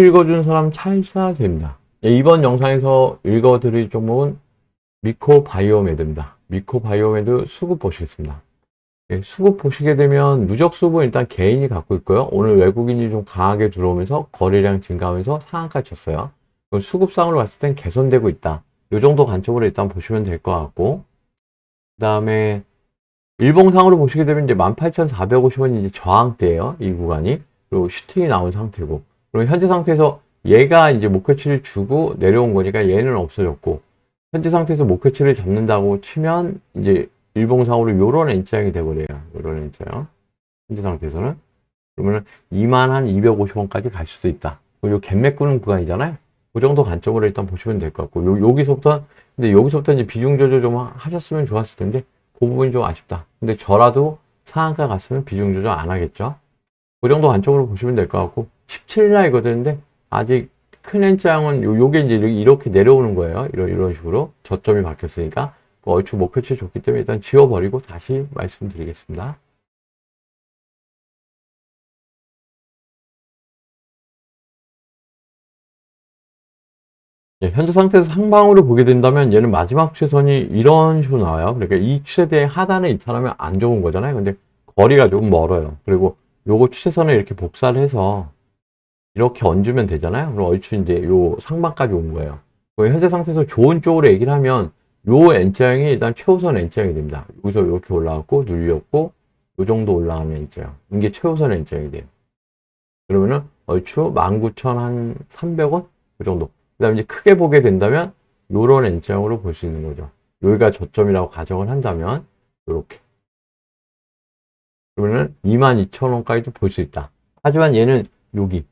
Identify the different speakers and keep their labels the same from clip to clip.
Speaker 1: 읽어주는 사람 찰사제입니다. 예, 이번 영상에서 읽어드릴 종목은 미코바이오메드입니다. 미코바이오메드 수급 보시겠습니다. 예, 수급 보시게 되면 누적 수급은 일단 개인이 갖고 있고요. 오늘 외국인이 좀 강하게 들어오면서 거래량 증가하면서 상한가 쳤어요. 수급상으로 봤을 땐 개선되고 있다. 이 정도 관점으로 일단 보시면 될 것 같고 그 다음에 일봉상으로 보시게 되면 이제 18,450원이 이제 저항대예요. 이 구간이. 그리고 슈팅이 나온 상태고. 그리고 현재 상태에서 얘가 이제 목표치를 주고 내려온 거니까 얘는 없어졌고 현재 상태에서 목표치를 잡는다고 치면 이제 일봉상으로 요런 N자형이 돼버려요. 요런 N자형. 현재 상태에서는. 그러면은 2만 한 250원까지 갈 수도 있다. 요 갭맥 꾸는 구간이잖아요. 그 정도 관점으로 일단 보시면 될 것 같고 요, 여기서부터 근데 여기서부터 이제 비중 조절 좀 하셨으면 좋았을 텐데 그 부분이 좀 아쉽다. 근데 저라도 상한가 갔으면 비중 조절 안 하겠죠. 그 정도 관점으로 보시면 될 것 같고 17일 이거든데 아직 큰 N장은 요, 요게 이제 이렇게 내려오는 거예요. 이런 이런 식으로 저점이 바뀌었으니까 그 얼추 목표치 좋기 때문에 일단 지워버리고 다시 말씀드리겠습니다. 예, 현재 상태에서 상방으로 보게 된다면 얘는 마지막 추세선이 이런 식으로 나와요. 그러니까 이 추세대의 하단에 이탈하면 안 좋은 거잖아요. 근데 거리가 조금 멀어요. 그리고 요거 추세선을 이렇게 복사를 해서 이렇게 얹으면 되잖아요. 그럼 얼추 이제 요 상방까지 온 거예요. 현재 상태에서 좋은 쪽으로 얘기를 하면 요 N자형이 일단 최우선 N자형이 됩니다. 여기서 이렇게 올라갔고 눌렸고 요 정도 올라가는 N자형. 이게 최우선 N자형이 돼요. 그러면은 얼추 19,300원? 그 정도. 그 다음에 이제 크게 보게 된다면 요런 N자형으로 볼 수 있는 거죠. 여기가 저점이라고 가정을 한다면 요렇게. 그러면은 22,000원까지도 볼 수 있다. 하지만 얘는 여기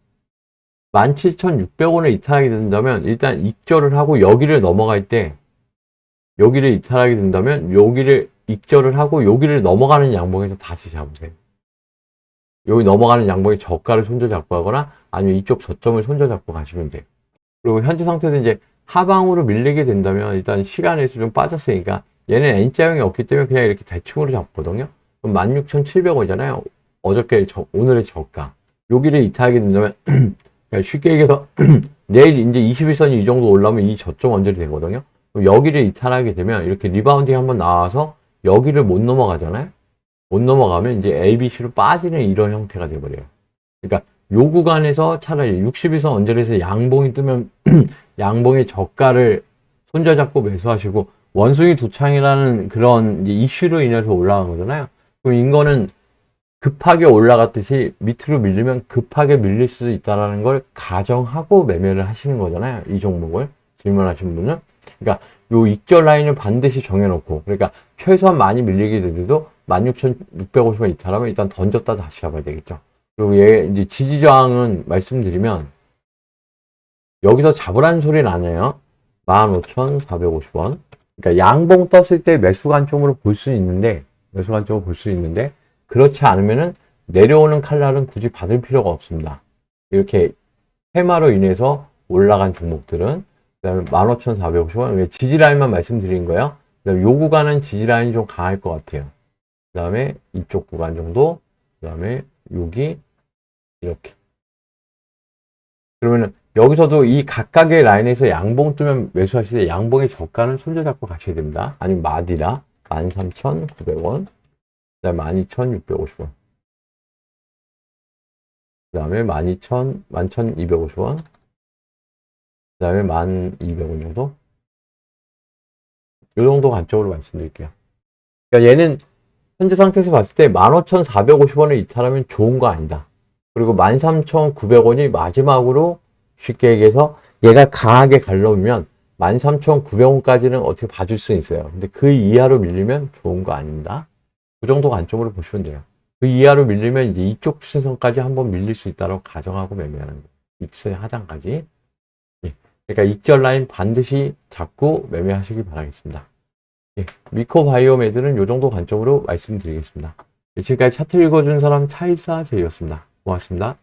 Speaker 1: 17,600원에 이탈하게 된다면 일단 익절을 하고 여기를 넘어갈 때 여기를 이탈하게 된다면 여기를 익절을 하고 여기를 넘어가는 양봉에서 다시 잡으세요. 여기 넘어가는 양봉의 저가를 손절잡고 하거나 아니면 이쪽 저점을 손절잡고 가시면 돼요. 그리고 현재 상태에서 이제 하방으로 밀리게 된다면 일단 시간에서 좀 빠졌으니까 얘는 N자형이 없기 때문에 그냥 이렇게 대충으로 잡거든요. 그럼 16,700원이잖아요. 어저께 저, 오늘의 저가. 여기를 이탈하게 된다면 그러니까 쉽게 얘기해서 내일 이제 21선이 이 정도 올라오면 이 저점 언저리 되거든요. 그럼 여기를 이탈하게 되면 이렇게 리바운딩 한번 나와서 여기를 못 넘어가잖아요. 못 넘어가면 이제 ABC로 빠지는 이런 형태가 돼버려요. 그러니까 요 구간에서 차라리 61선 언저리에서 양봉이 뜨면 양봉의 저가를 손자잡고 매수하시고 원숭이 두창이라는 그런 이슈로 인해서 올라간 거잖아요. 그럼 이거는 급하게 올라갔듯이 밑으로 밀리면 급하게 밀릴 수 있다는 걸 가정하고 매매를 하시는 거잖아요. 이 종목을 질문하신 분은. 그러니까 요 익절 라인을 반드시 정해놓고 그러니까 최소한 많이 밀리게 되더라도 16,650원 이탈하면 일단 던졌다 다시 잡아야 되겠죠. 그리고 얘 이제 지지 저항은 말씀드리면 여기서 잡으라는 소리는 아니에요. 15,450원. 그러니까 양봉 떴을 때 매수 관점으로 볼 수 있는데 매수 관점으로 볼 수 있는데 그렇지 않으면은 내려오는 칼날은 굳이 받을 필요가 없습니다. 이렇게 테마로 인해서 올라간 종목들은 그다음에 15,450원 지지 라인만 말씀드린 거예요. 그다음에 요 구간은 지지 라인이 좀 강할 것 같아요. 그다음에 이쪽 구간 정도, 그다음에 여기 이렇게. 그러면은 여기서도 이 각각의 라인에서 양봉 뜨면 매수하실 때 양봉의 저가는 손절 잡고 가셔야 됩니다. 아니면 마디라 13,900원, 그 다음에 12,650원. 그 다음에 12,000, 11,250원. 그 다음에 1,200원 정도? 이 정도 관점으로 말씀드릴게요. 그러니까 얘는 현재 상태에서 봤을 때 15,450원을 이탈하면 좋은 거 아니다. 그리고 13,900원이 마지막으로 쉽게 얘기해서 얘가 강하게 갈라오면 13,900원까지는 어떻게 봐줄 수 있어요. 근데 그 이하로 밀리면 좋은 거 아닙니다. 그 정도 관점으로 보시면 돼요. 그 이하로 밀리면 이제 이쪽 추세선까지 한번 밀릴 수 있다고 가정하고 매매하는 거예요. 이 추세 하단까지. 예. 그러니까 익절 라인 반드시 잡고 매매하시기 바라겠습니다. 예. 미코바이오메드는 이 정도 관점으로 말씀드리겠습니다. 예, 지금까지 차트 읽어준 사람 차일사 제이였습니다. 고맙습니다.